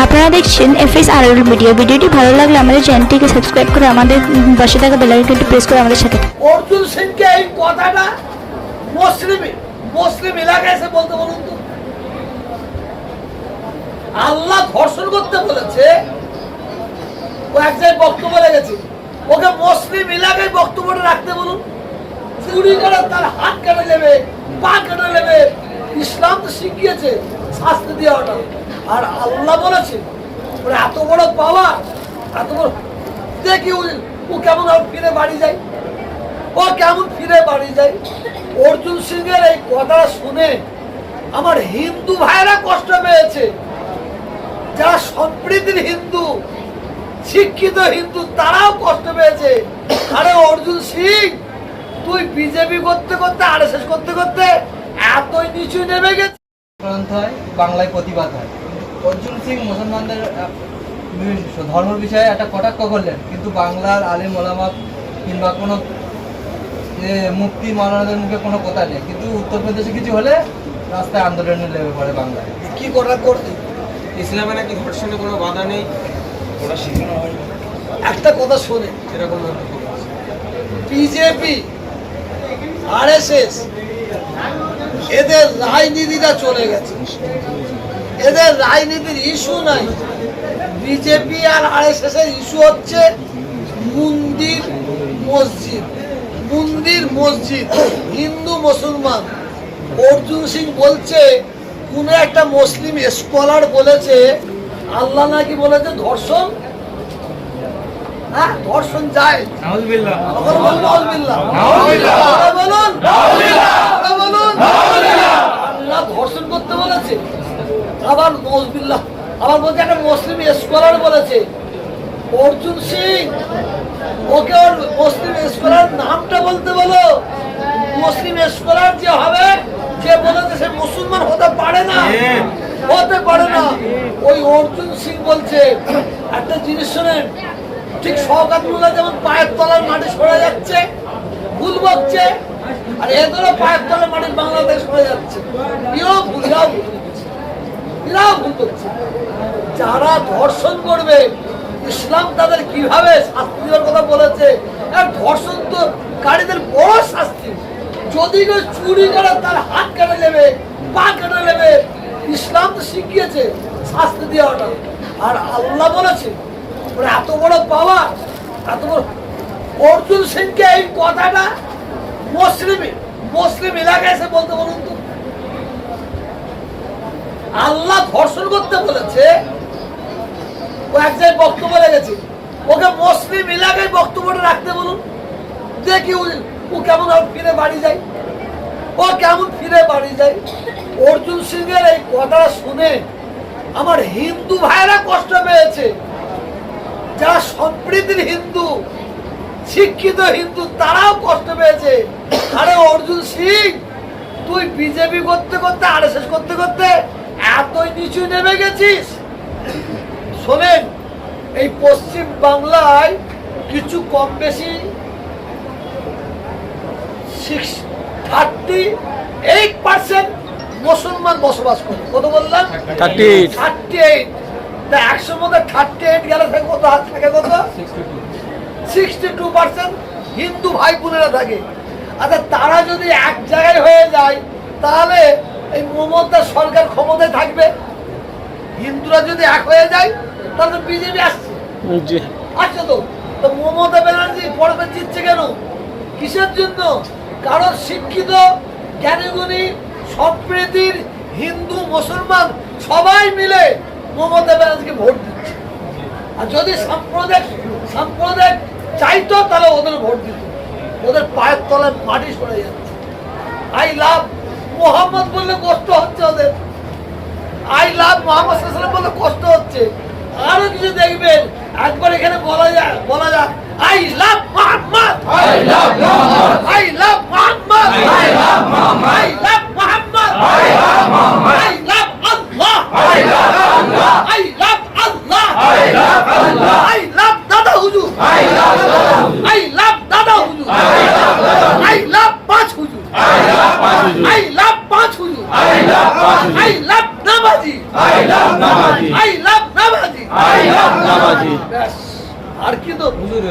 আপনারা দেখছেন এফএস আর মিডিয়া ভিডিওটি ভালো লাগলে আমাদের চ্যানেলটিকে সাবস্ক্রাইব করে আমাদের পাশে থাকা বেলাইকনটি প্রেস করে আমাদের সাথে। অর্জুন সিংকে এই কথাটা মুসলিম মুসলিম এলাকায় এসে বলতে বলুন তো। আল্লাহ ধর্ষণ করতে বলেছে, ও এক জায়গায় বক্তব্য রেখেছে। ওকে মুসলিম এলাকায় বক্তব্যটা রাখতে বলুন। চুরি করে তার হাত কেটে নেবে পা কেটে নেবে ইসলাম তো শিখিয়েছে শাস্তি দেওয়াটা। আর আল্লাহ বলেছে এত বড় পাওয়া এত বড় দেখি ও- কেমন ফিরে বাড়ি যায়? ও কেমন ফিরে বাড়ি যায়? অর্জুন সিং এর এই কথা শুনে আমার হিন্দু ভাইরা কষ্ট পেয়েছে। যারা সম্প্রীতির হিন্দু, শিক্ষিত হিন্দু, তারাও কষ্ট পেয়েছে। আরে অর্জুন সিং, তুই বিজেপি করতে করতে, আর করতে করতে এতই নিচু নেমে গেছে হয় বাংলায় প্রতিবাদ হয়। অর্জুন সিং মুসলমানদের আহ, ধর্ম বিষয়ে একটা কটাক্ষ করলেন কিন্তু বাংলার আলিম ওলামা কিংবা কোনো যে মুক্তি মানানোদের মুখে কোনো কথা নেই। কিন্তু উত্তরপ্রদেশে কিছু হলে রাস্তায় আন্দোলনে লেগে পড়ে বাংলায়। কি করা করতে ইসলামে নাকি ধর্ষণে কোনো বাধা নেই? ওরা শিখানো হয়। একটা কথা শোনে। এরকম কথা আছে। বিজেপি আরএসএস এদের রাজনীতিটা চলে গেছে। এদের রাজনীতির ইস্যু নাই। বিজেপি আর আরএসএস এর ইস্যু হচ্ছে মন্দির মসজিদ। মন্দির মসজিদ হিন্দু মুসলমান। অর্জুন সিং বলছে কোন একটা মুসলিম স্কলার বলেছে আল্লাহ নাকি বলেছে ধর্ষণ? হ্যাঁ ধর্ষণ যায়। বলুন নাউজুবিল্লাহ। আরে বলুন আরে বলুন আল্লাহ ধর্ষণ করতে বলেছে আবার নজবিল্লাহ আবার বলছে একটা মুসলিম স্কলার বলেছে অর্জুন সিং ওকে ওর মুসলিম স্কলার নামটা বলতে বলো। মুসলিম স্কলার যে হবে যে বলেছে সে মুসলমান হতে পারে না। হতে পারে না। ওই অর্জুন সিং বলছে একটা জিনিস শোনেন ঠিক সৌগাত মুল্লা যেমন পায়ের তলার মাটি সরে যাচ্ছে ভুল বকছে আর এদেরও পায়ের তলার মাটি বাংলাদেশ সরে যাচ্ছে। এও ভুল। ভুল করছে। যারা ধর্ষণ করবে, ইসলাম তাদের কীভাবে শাস্তি দেওয়ার কথা বলেছে? ধর্ষণ তো কারীদের বড় শাস্তি। যদি কেউ চুরি করে, তার হাত কেটে নেবে, পা কেটে নেবে। ইসলাম তো শিখিয়েছে শাস্তি দেওয়াটা। আর আল্লাহ বলেছে এত বড় পাওয়া এত বড় অর্জুন সিংকে এই কথাটা মুসলিম মুসলিম এলাকায় এসে বলতে বলুন তো। আল্লাহ ধর্ষণ করতে বলেছে। ও এক জায়গায় বক্তব্য রেখেছে। ওকে মুসলিম এলাকায় বক্তব্যটা রাখতে বলুন। দেখি ও- কেমন ফিরে বাড়ি যায়। ও কেমন ফিরে বাড়ি যায়। অর্জুন সিং এর এই কথাটা শুনে আমার হিন্দু ভাইরা কষ্ট পেয়েছে। যারা সম্প্রীতির হিন্দু, শিক্ষিত হিন্দু, তারাও কষ্ট পেয়েছে। আরে অর্জুন সিং, তুই বিজেপি করতে করতে, আর করতে করতে এতই নিচু নেমে গেছিস? শোনেন এই পশ্চিম বাংলায় কিছু কম বেশি সিক্স থার্টি এইট পার্সেন্ট মুসলমান বসবাস করে। কত বললাম? Thirty eight. তা একশোর মধ্যে থার্টি এইট গেলে থাকে কত? হাত থাকে কত? সিক্সটি টু পার্সেন্ট হিন্দু ভাই বোনেরা থাকে। আচ্ছা তারা যদি এক জায়গায় হয়ে যায় তাহলে এই মমতা সরকার ক্ষমতায় থাকবে? হিন্দুরা যদি এক হয়ে যায় তাহলে বিজেপি আসছে। আসছে তো? তো মমতা ব্যানার্জি পড়বে জিতছে কেন? কিসের জন্য? কারণ শিক্ষিত জ্ঞানীগুণী সম্প্রীতির হিন্দু মুসলমান সবাই মিলে মমতা ব্যানার্জিকে ভোট দিচ্ছে। আর যদি সাম্প্রদায়িক সাম্প্রদায়িক চাইতো তাহলে ওদের ভোট দিত। ওদের পায়ের তলায় মাটি সরে যাচ্ছে। আই লাভ মোহাম্মদ বললে কষ্ট হচ্ছে ওদের আই লাভ মোহাম্মদ বললে কষ্ট হচ্ছে আরও কিছু দেখবেন একবার এখানে বলা যায় বলা যাক I love Mohammad I love Mohammad I love Mohammad I love Mohammad I love Mohammad I love Mohammad I love Allah I love Allah I love Allah I love Allah I love দাদা হুজুর I love দাদা হুজুর I love দাদা হুজুর I love দাদা I love পাঁচ হুজুর I love পাঁচ হুজুর আই লাভ পাঁচ হুজুর আই লাভ হুজুর আই লাভ নামাজি। আই লাভ নামাজি। আই লাভ নামাজি। আই লাভ নামাজি। আর কি তো হুজুর